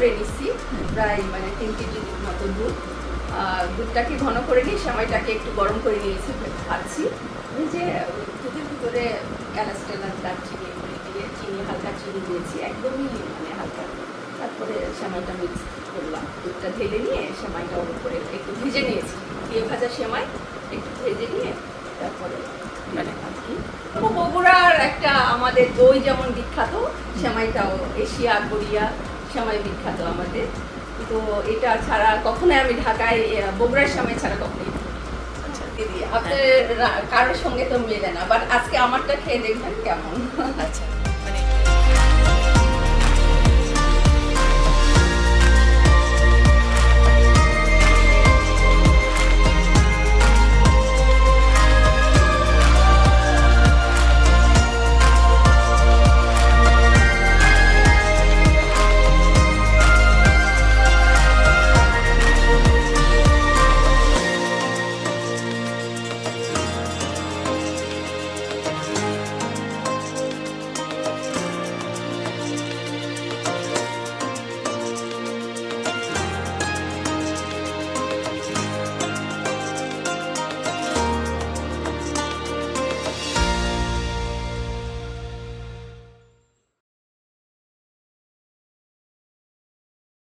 করে নিচ্ছি প্রায় মানে তিন কেজির মতো দুধ। দুধটাকে ঘন করে নিয়ে সেমাইটাকে একটু গরম করে নিয়েছি ভাবছি এই যে দুধের ভিতরে এলাচ টেলাচ দারচিনি, দিয়ে চিনি, হালকা চিনি দিয়েছি, একদমই মানে হালকা। তারপরে সেমাইটা মিক্স করলাম। দুধটা ঢেলে নিয়ে সেমাইটা ওর করে একটু ভেজে নিয়েছি। দিয়ে ভাজা সেমাই, একটু ভেজে নিয়ে তারপরে মানে আর কি। বগুড়ার একটা আমাদের দই যেমন বিখ্যাত, সেমাইটাও এশিয়া গড়িয়া সেমাই বিখ্যাত আমাদের। তো এটা ছাড়া কখনোই আমি ঢাকায় বগুড়ার সময় ছাড়া কখনোই আচ্ছা। দিদি আপনার কারোর সঙ্গে তো মিলে না বাট আজকে আমারটা খেয়ে দেখবেন কেমন। আচ্ছা।